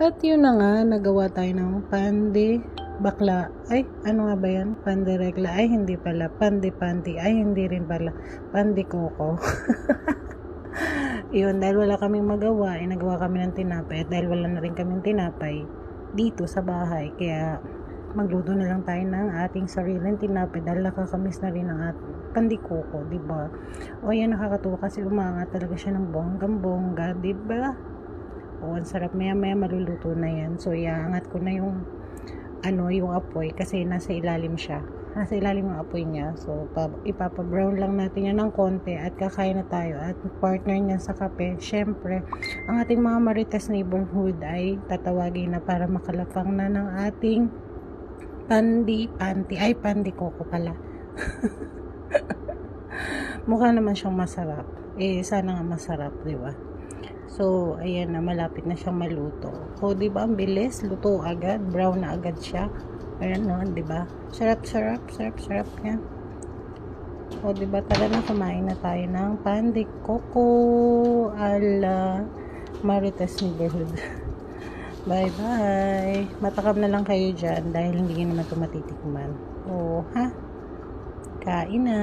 At yun na nga, nagawa tayo ng pandi bakla. Ay, ano nga ba yan? Pandi regla. Ay, hindi pala. Pandi panti. Ay, hindi rin pala. Pandi koko. yun, dahil wala kaming magawa, eh, nagawa kami ng tinapay. At dahil wala na rin kaming tinapay dito sa bahay. Kaya, magluto na lang tayo ng ating sariling tinapay dahil nakakamiss na rin ang ating pandikoko, di ba? O yan nakakatuwa kasi umangat talaga siya ng bonggang bongga, di ba? O ang sarap maya maya maluluto na yan. So iangat ko na yung ano yung apoy kasi nasa ilalim siya. Nasa ilalim yung apoy niya. So pa, ipapa-brown lang natin yan ng konti at kakain na tayo. At partner niya sa kape, syempre, ang ating mga Marites neighborhood ay tatawagin na para makalapang na ng ating pandi, panti, ay pandi koko pala. Mukha naman siyang masarap. Eh, sana nga masarap, di ba? So, ayan na, malapit na siyang maluto. O, di ba, ang bilis, luto agad, brown na agad siya. Ayan no, di ba? Sarap, sarap, sarap, sarap niya. O, di ba, tara na, kumain na tayo ng pandi koko ala Marites Neighborhood. Bye-bye. Matakam na lang kayo dyan dahil hindi naman ito matitikman. O, ha? Kain na.